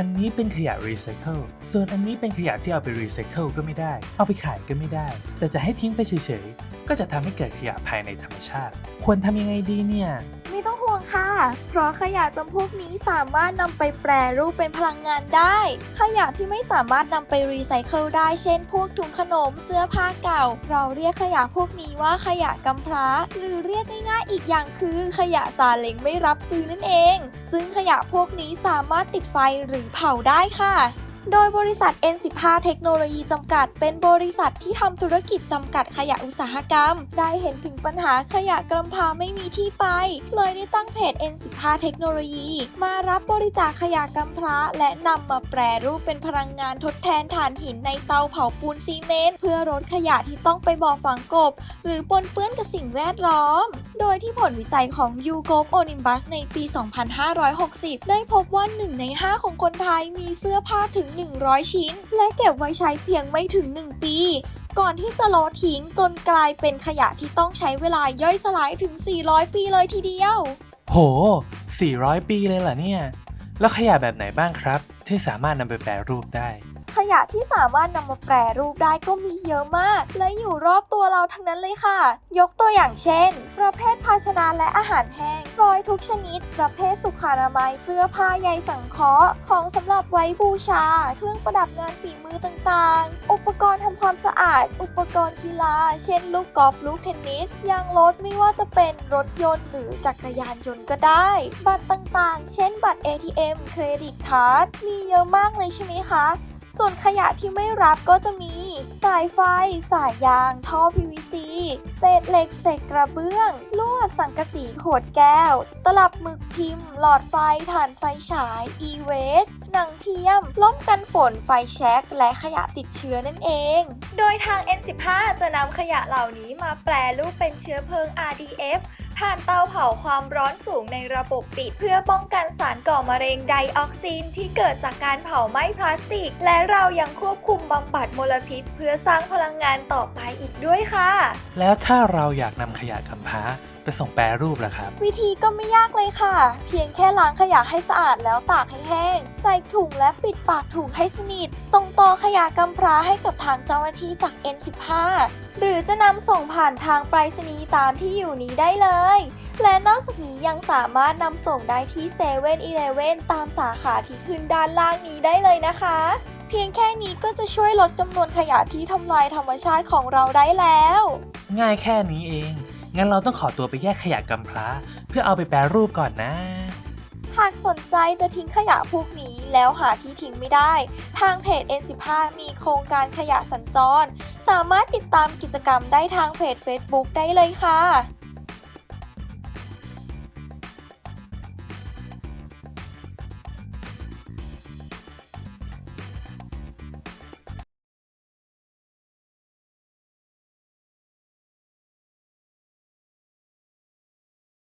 อันนี้เป็นขยะรีไซเคิล ส่วนอันนี้เป็นขยะที่เอาไปรีไซเคิลก็ไม่ได้ เอาไปขายก็ไม่ได้ แต่จะให้ทิ้งไปเฉยๆ ก็จะทำให้เกิดขยะภายในธรรมชาติ ควรทำยังไงดีเนี่ย องค่ะ เพราะขยะจำพวกนี้สามารถนำไปแปรรูปเป็นพลังงานได้ ขยะที่ไม่สามารถนำไปรีไซเคิลได้เช่น พวกถุงขนมเสื้อผ้าเก่า เราเรียกขยะพวกนี้ว่าขยะกำพร้า หรือเรียกง่ายๆอีกอย่างคือ ขยะซาเล้งไม่รับซื้อนั่นเอง ซึ่งขยะพวกนี้สามารถติดไฟหรือเผาได้ค่ะ โดยบริษัท N15 เทคโนโลยีจำกัด เป็นบริษัทที่ทำธุรกิจจำกัดขยะอุตสาหกรรม ได้เห็นถึงปัญหาขยะกำพร้าไม่มีที่ไป เลยได้ตั้งเพจ N15 เทคโนโลยี มารับบริจาคขยะกำพร้า และนำมาแปรรูปเป็นพลังงานทดแทนถ่านหินในเตาเผาปูนซีเมนต์เพื่อลดขยะที่ต้องไปบ่อฝังกบ หรือปนเปื้อนกับสิ่งแวดล้อม โดยที่ผลวิจัยของ YouGov Olympus ในปี 2560 ได้พบว่า1ใน 5 ของคนไทยมีเสื้อผ้าถึง100 ชิ้น และเก็บไว้ใช้เพียงไม่ถึง 1 ปี ก่อนที่จะโลทิ้งจนกลายเป็นขยะที่ต้องใช้เวลาย่อยสลายถึง 400 ปีเลยทีเดียว โห 400 ปีเลยเหรอเนี่ย แล้วขยะแบบไหนบ้างครับ ที่สามารถนำไปแปรรูปได้ ขยะที่สามารถนำมาแปรรูปได้ก็มีเยอะมาก และอยู่รอบตัวเราทั้งนั้นเลยค่ะ ยกตัวอย่างเช่น ประเภทภาชนะและอาหารแห้งฟลอยทุกชนิด ประเภทสุขานามัยเสื้อผ้าใยสังเคราะห์ของสำหรับไว้บูชา เครื่องประดับงานฝีมือต่างๆ อุปกรณ์ทำความสะอาด อุปกรณ์กีฬา เช่น ลูกกอล์ฟลูกเทนนิสยางรถไม่ว่าจะเป็นรถยนต์หรือจักรยานยนต์ก็ได้ บัตรต่างๆ เช่นบัตร ATM เครดิตการ์ดมีเยอะมากเลยใช่ไหมคะ ส่วนขยะที่ไม่รับก็จะมี สายไฟ สายยาง ท่อ PVC เศษเหล็ก เศษกระเบื้อง ลวดสังกะสีขวดแก้ว ตลับหมึกพิมพ์ หลอดไฟถ่านไฟฉาย e-waste หนังเทียมล่มกันฝน ไฟแช็ก และขยะติดเชื้อนั่นเอง โดยทาง N15 จะนำขยะเหล่านี้มาแปรรูปเป็นเชื้อเพลิง RDF ผ่านเตาเผาความร้อนสูงในระบบปิด เพื่อป้องกันสารก่อมะเร็งไดออกซินที่เกิดจากการเผาไหม้พลาสติก และเรายังควบคุมบำบัดมลพิษเพื่อสร้างพลังงานต่อไปอีกด้วยค่ะ แล้วถ้าเราอยากนำขยะกำพร้าไปส่งแปรรูปล่ะครับ วิธีก็ไม่ยากเลยค่ะ เพียงแค่ล้างขยะให้สะอาดแล้วตากให้แห้ง ใส่ถุงและปิดปากถุงให้สนิท ส่งต่อขยะกำพร้าให้กับทางเจ้าหน้าที่จาก N15 หรือจะนำส่งผ่านทางไปรษณีย์ตามที่อยู่นี้ได้เลย และนอกจากนี้ยังสามารถนำส่งได้ที่เซเว่นอีเลเว่นตามสาขาที่ขึ้นด้านล่างนี้ได้เลยนะคะ เพียงแค่นี้ก็จะช่วยลดจำนวนขยะที่ทำลายธรรมชาติของเราได้แล้ว ง่ายแค่นี้เอง งั้นเราต้องขอตัวไปแยกขยะกำพร้า เพื่อเอาไปแปรรูปก่อนนะ หากสนใจจะทิ้งขยะพวกนี้แล้วหาที่ทิ้งไม่ได้ ทางเพจ N15 มีโครงการขยะสัญจร สามารถติดตามกิจกรรมได้ทางเพจ Facebook ได้เลยค่ะ